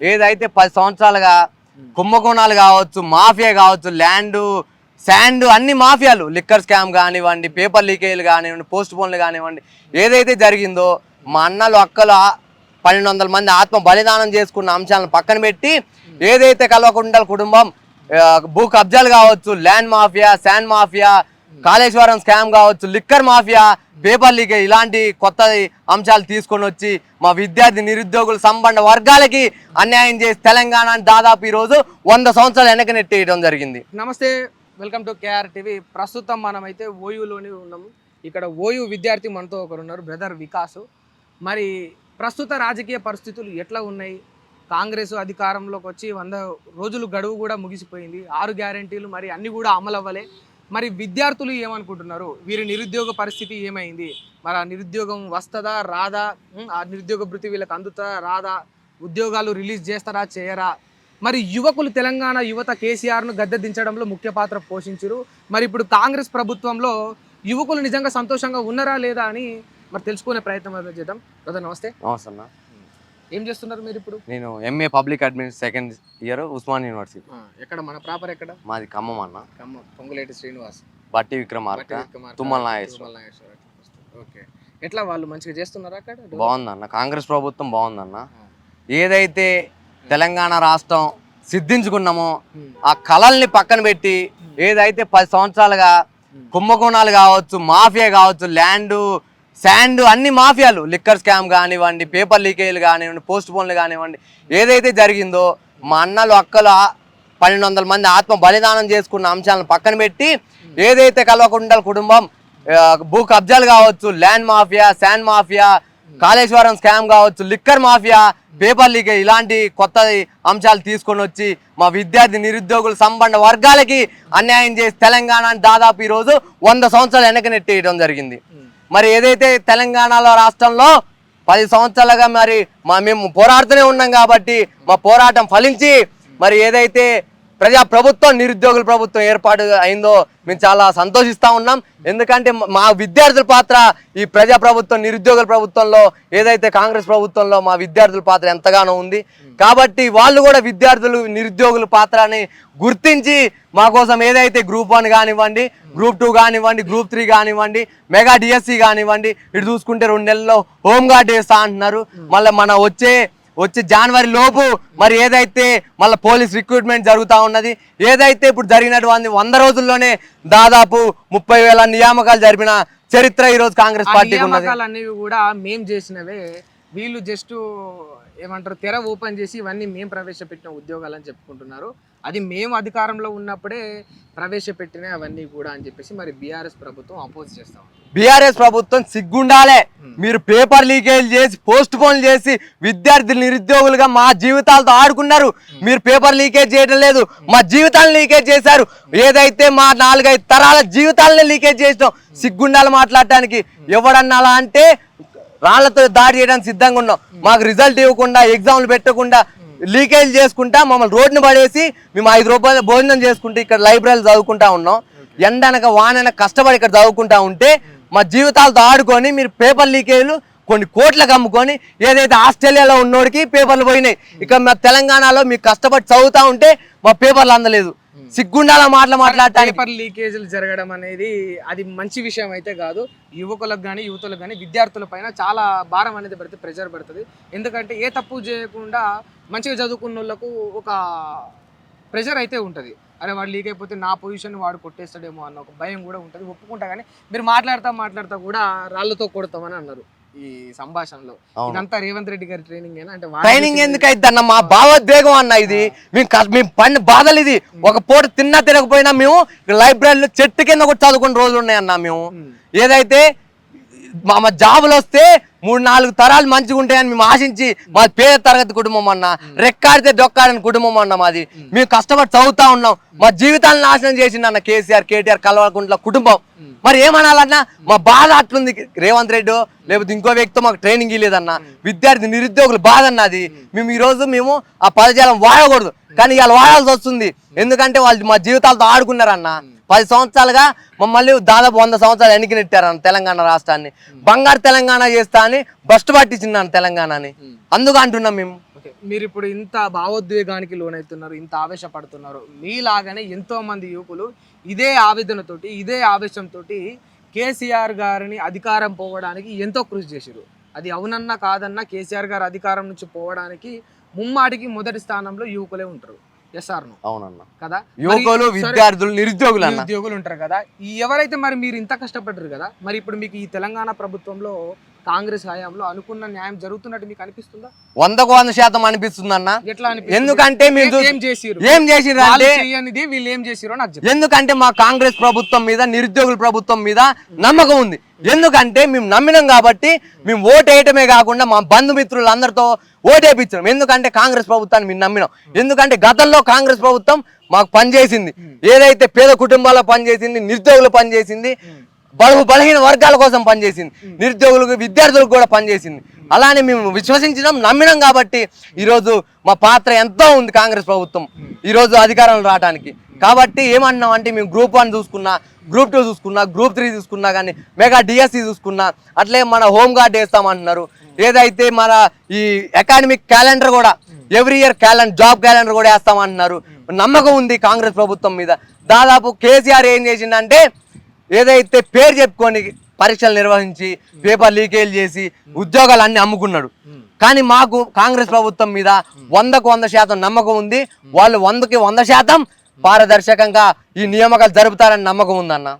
ఏదైతే పది సంవత్సరాలుగా కుంభకోణాలు కావచ్చు మాఫియా కావచ్చు ల్యాండ్ శాండ్ అన్ని మాఫియాలు లిక్కర్ స్కామ్ కానివ్వండి పేపర్ లీకేజీలు కానివ్వండి పోస్ట్ పోన్లు కానివ్వండి ఏదైతే జరిగిందో మా అన్నలు అక్కలు పన్నెండు వందల మంది ఆత్మ బలిదానం చేసుకున్న అంశాలను పక్కన పెట్టి ఏదైతే కల్వకుంటల కుటుంబం భూ కబ్జాలు కావచ్చు land mafia sand mafia Kaleshwaram scam కావచ్చు లిక్కర్ మాఫియా పేపర్ లీక్ ఇలాంటి కొత్త అంశాలు తీసుకొని వచ్చి మా విద్యార్థి నిరుద్యోగుల సంబంధ వర్గాలకి అన్యాయం చేసి తెలంగాణని దాదాపు ఈరోజు వంద సంవత్సరాలు వెనక నెట్టేయడం జరిగింది. నమస్తే వెల్కమ్ టు కేఆర్ టీవీ. ప్రస్తుతం మనమైతే ఓయూలోనే ఉన్నాము. ఇక్కడ ఓయూ విద్యార్థి మనతో ఒకరు ఉన్నారు బ్రదర్ వికాస్. మరి ప్రస్తుత రాజకీయ పరిస్థితులు ఎట్లా ఉన్నాయి? కాంగ్రెస్ అధికారంలోకి వచ్చి వంద రోజులు గడువు కూడా ముగిసిపోయింది. ఆరు గ్యారంటీలు మరి అన్నీ కూడా అమలు అవ్వలే మరి విద్యార్థులు ఏమనుకుంటున్నారు? వీరి నిరుద్యోగ పరిస్థితి ఏమైంది? మరి ఆ నిరుద్యోగం వస్తుందా? రాదా? ఆ నిరుద్యోగ భృతి వీళ్ళకి అందుతుందా రాదా? ఉద్యోగాలు రిలీజ్ చేస్తారా? చేయరా? మరి యువకులు తెలంగాణ యువత కేసీఆర్ను గద్దె దించడంలో ముఖ్య పాత్ర పోషించారు. మరి ఇప్పుడు కాంగ్రెస్ ప్రభుత్వంలో యువకులు నిజంగా సంతోషంగా ఉన్నారా లేదా అని మరి తెలుసుకునే ప్రయత్నం చేద్దాం. బ్రదర్ నమస్తే. నమస్తే ఏం చేస్తున్నారు మీరు ఇప్పుడు? నేను M A public admin second year Osman university ఎక్కడ? మన ప్రాపర్ ఎక్కడ? మాది ఖమ్మం అన్న. ఖమ్మం. పొంగులేటి శ్రీనివాస్. బట్టి విక్రమార్క. తుమ్మల నాగేశ్వర. ఓకే. ఎట్లా వాళ్ళు మంచిగా చేస్తున్నారా అక్కడ? బాగుందన్న. కాంగ్రెస్ ప్రభుత్వం బాగుందన్న. ఏదైతే తెలంగాణ రాష్ట్రం సిద్ధించుకున్నామో ఆ కళల్ని పక్కన పెట్టి ఏదైతే పది సంవత్సరాలుగా కుంభకోణాలు కావచ్చు మాఫియా కావచ్చు ల్యాండ్ శాండ్ అన్ని మాఫియాలు. లిక్కర్ స్కామ్ కానివ్వండి పేపర్ లీకేజీలు కానివ్వండి పోస్ట్ పోన్లు కానివ్వండి. ఏదైతే జరిగిందో మా అన్నలు అక్కలు పన్నెండు వందల మంది ఆత్మ బలిదానం చేసుకున్న అంశాలను పక్కన పెట్టి ఏదైతే కల్వకుంటల కుటుంబం భూ కబ్జాలు కావచ్చు land mafia sand mafia Kaleshwaram scam కావచ్చు లిక్కర్ మాఫియా పేపర్ లీక్ ఇలాంటి కొత్త అంశాలు తీసుకొని వచ్చి మా విద్యార్థి నిరుద్యోగుల సంబంధ వర్గాలకి అన్యాయం చేసి తెలంగాణని దాదాపు ఈరోజు వంద సంవత్సరాలు వెనక నెట్టేయడం జరిగింది. మరి ఏదైతే తెలంగాణలో రాష్ట్రంలో పది సంవత్సరాలుగా మరి మా మేము పోరాడుతూనే ఉన్నాం కాబట్టి మా పోరాటం ఫలించి మరి ఏదైతే ప్రజా ప్రభుత్వం నిరుద్యోగుల ప్రభుత్వం ఏర్పాటు అయిందో మేము చాలా సంతోషిస్తూ ఉన్నాం. ఎందుకంటే మా- విద్యార్థుల పాత్ర ఈ ప్రజా ప్రభుత్వం నిరుద్యోగుల ప్రభుత్వంలో ఏదైతే కాంగ్రెస్ ప్రభుత్వంలో మా విద్యార్థుల పాత్ర ఎంతగానో ఉంది. కాబట్టి వాళ్ళు కూడా విద్యార్థులు నిరుద్యోగుల పాత్రని గుర్తించి మా కోసం ఏదైతే గ్రూప్ వన్ కానివ్వండి గ్రూప్ టూ కానివ్వండి గ్రూప్ త్రీ కానివ్వండి మెగా డిఎస్సి కానివ్వండి ఇటు చూసుకుంటే రెండు నెలల్లో హోమ్ గార్డ్ వేస్తా అంటున్నారు. మళ్ళీ మన వచ్చే వచ్చే జనవరి లోపు మరి ఏదైతే మళ్ళీ పోలీస్ రిక్రూట్మెంట్ జరుగుతూ ఉన్నది ఏదైతే ఇప్పుడు జరిగినటువంటి వంద రోజుల్లోనే దాదాపు ముప్పై వేల నియామకాలు జరిపిన చరిత్ర ఈరోజు కాంగ్రెస్ నియామకాలు అనేవి కూడా మేం చేసినవే. వీళ్ళు జస్ట్ ఏమంటారు తెర ఓపెన్ చేసి ఇవన్నీ మేము ప్రవేశపెట్టిన ఉద్యోగాలు అని చెప్పుకుంటున్నారు. అది మేము అధికారంలో ఉన్నప్పుడే ప్రవేశపెట్టిన అవన్నీ కూడా అని చెప్పేసి మరి బీఆర్ఎస్ ప్రభుత్వం అపోజ్ చేస్తాం బీఆర్ఎస్ ప్రభుత్వం సిగ్గుండాలే. మీరు పేపర్ లీకేజ్ చేసి పోస్ట్ పోన్ చేసి విద్యార్థులు నిరుద్యోగులుగా మా జీవితాలతో ఆడుకున్నారు. మీరు పేపర్ లీకేజ్ చేయడం లేదు. మా జీవితాలను లీకేజ్ చేశారు. ఏదైతే మా నాలుగైదు తరాల జీవితాలని లీకేజ్ చేసినాం సిగ్గుండాలు మాట్లాడటానికి ఎవడన్నా అలా అంటే రాళ్ళతో దాడి చేయడానికి సిద్ధంగా ఉన్నాం. మాకు రిజల్ట్ ఇవ్వకుండా ఎగ్జామ్లు పెట్టకుండా లీకేజ్ చేసుకుంటా మమ్మల్ని రోడ్డుని పడేసి మేము ఐదు రూపాయలు భోజనం చేసుకుంటూ ఇక్కడ లైబ్రరీలు చదువుకుంటా ఉన్నాం. ఎండనక వాననక కష్టపడి ఇక్కడ చదువుకుంటా ఉంటే మా జీవితాలతో ఆడుకొని మీరు పేపర్ లీకేజ్లు కొన్ని కోట్లకు అమ్ముకొని ఏదైతే ఆస్ట్రేలియాలో ఉన్నోడికి పేపర్లు పోయినాయి. ఇక మా తెలంగాణలో మీకు కష్టపడి చదువుతా ఉంటే మా పేపర్లు అందలేదు. సిగ్గుండాల మాటలు మాట్లాడటానికి పేపర్ లీకేజీలు జరగడం అనేది అది మంచి విషయం అయితే కాదు. యువకులకు కానీ యువతులకు కానీ విద్యార్థుల పైన చాలా భారం అనేది పడితే ప్రెషర్ పడుతుంది. ఎందుకంటే ఏ తప్పు చేయకుండా మంచిగా చదువుకున్న వాళ్ళకు ఒక ప్రెషర్ అయితే ఉంటుంది. అరే వాడు లీక్ అయిపోతే నా పొజిషన్ వాడు కొట్టేస్తాడేమో అన్న ఒక భయం కూడా ఉంటుంది. ఒప్పుకుంటా కానీ మీరు మాట్లాడతా మాట్లాడతా కూడా రాళ్ళతో కొడతామని అన్నారు ఈ సంభాషణలో. ఇదంతా రేవంత్ రెడ్డి గారి ట్రైనింగ్ అంటే ట్రైనింగ్ ఎందుకు అయితే అన్న మా భావోద్వేగం అన్న ఇది. మేము పని బాధలు ఇది. ఒక పూట తిన్నా తినకపోయినా మేము లైబ్రరీలో చెట్టు కింద కూడా చదువుకున్న రోజులు ఉన్నాయన్న మేము. ఏదైతే మా జాబులు వస్తే మూడు నాలుగు తరాలు మంచిగా ఉంటాయని మేము ఆశించి మా పేద తరగతి కుటుంబం అన్న రెక్కాడితే డొక్కాడని కుటుంబం అన్న మాది. మేము కష్టపడి చదువుతా ఉన్నాం. మా జీవితాలను నాశనం చేసింది అన్న కేసీఆర్ కేటీఆర్ కలవకుంట్ల కుటుంబం. మరి ఏమనాలన్నా మా బాధ అట్లుంది రేవంత్ రెడ్డి లేకపోతే ఇంకో వ్యక్తితో మాకు ట్రైనింగ్ ఇవ్వలేదన్న విద్యార్థి నిరుద్యోగులు బాధ అన్నది. మేము ఈ రోజు మేము ఆ పదజాలం వాడకూడదు. కానీ ఇవాళ వాడాల్సి వస్తుంది. ఎందుకంటే వాళ్ళు మా జీవితాలతో ఆడుకున్నారన్న. పది సంవత్సరాలుగా మమ్మల్ని దాదాపు వంద సంవత్సరాలు వెనక్కి నెట్టారన్న తెలంగాణ రాష్ట్రాన్ని. బంగారు తెలంగాణ చేస్తా అని బస్టు పట్టించింది తెలంగాణని. అందుకు అంటున్నాం మేము. మీరు ఇప్పుడు ఇంత భావోద్వేగానికి లోనవుతున్నారు ఇంత ఆవేశపడుతున్నారు. మీలాగానే ఎంతో మంది యువకులు ఇదే ఆవేదనతోటి ఇదే ఆవేశంతో కేసీఆర్ గారిని అధికారం పోవడానికి ఎంతో కృషి చేశారు అది అవునన్నా కాదన్నా కేసీఆర్ గారు అధికారం నుంచి పోవడానికి ముమ్మాటికి మొదటి స్థానంలో యువకులే ఉంటారు. ఎస్ఆర్ అవునన్న. కదా? యువకులు విద్యార్థులు నిరుద్యోగులు నిరుద్యోగులు ఉంటారు కదా. ఈ ఎవరైతే మరి మీరు ఇంత కష్టపడ్డారు కదా మరి ఇప్పుడు మీకు ఈ తెలంగాణ ప్రభుత్వంలో కాంగ్రెస్ హయాంలో అనుకున్న న్యాయం జరుగుతున్నట్టు మీకు అనిపిస్తుందా? వందకు వంద శాతం అనిపిస్తుంది అన్న ఎట్లా? ఎందుకంటే మీరు ఏం- చేసిరు వాళ్ళు అంటే చెయ్యనిది వీళ్ళు ఏం చేసిరో ఎందుకంటే మా కాంగ్రెస్ ప్రభుత్వం మీద నిరుద్యోగుల ప్రభుత్వం మీద నమ్మకం ఉంది. ఎందుకంటే మేము నమ్మినాం కాబట్టి మేము ఓటు వేయటమే కాకుండా మా బంధుమిత్రులు అందరితో ఓటేపించాం ఎందుకంటే కాంగ్రెస్ ప్రభుత్వాన్ని మేము నమ్మినాం. ఎందుకంటే గతంలో కాంగ్రెస్ ప్రభుత్వం మాకు పనిచేసింది. ఏదైతే పేద కుటుంబాల్లో పనిచేసింది నిరుద్యోగులు పనిచేసింది బడుగు బలహీన వర్గాల కోసం పనిచేసింది. నిరుద్యోగులకు విద్యార్థులకు కూడా పనిచేసింది. అలానే మేము విశ్వసించినాం నమ్మినాం కాబట్టి ఈరోజు మా పాత్ర ఎంతో ఉంది కాంగ్రెస్ ప్రభుత్వం. ఈరోజు అధికారంలో రావడానికి కాబట్టి ఏమన్నాం అంటే మేము గ్రూప్ వన్ చూసుకున్నా గ్రూప్ టూ చూసుకున్నా గ్రూప్ త్రీ చూసుకున్నా కానీ మెగా డిఎస్సి చూసుకున్నా అట్లే మన హోమ్ గార్డ్ వేస్తామంటున్నారు ఏదైతే మన ఈ అకాడమిక్ క్యాలెండర్ కూడా every year calendar job calendar కూడా వేస్తామంటున్నారు. నమ్మకం ఉంది కాంగ్రెస్ ప్రభుత్వం మీద. దాదాపు కేసీఆర్ ఏం చేసిందంటే ఏదైతే పేరు చెప్పుకొని పరీక్షలు నిర్వహించి పేపర్ లీకేజ్ చేసి ఉద్యోగాలు అన్ని అమ్ముకున్నాడు. కానీ మాకు కాంగ్రెస్ ప్రభుత్వం మీద వందకు వంద శాతం నమ్మకం ఉంది. వాళ్ళు వందకి వంద శాతం పారదర్శకంగా ఈ నియామకాలు జరుపుతారని నమ్మకం ఉందన్న.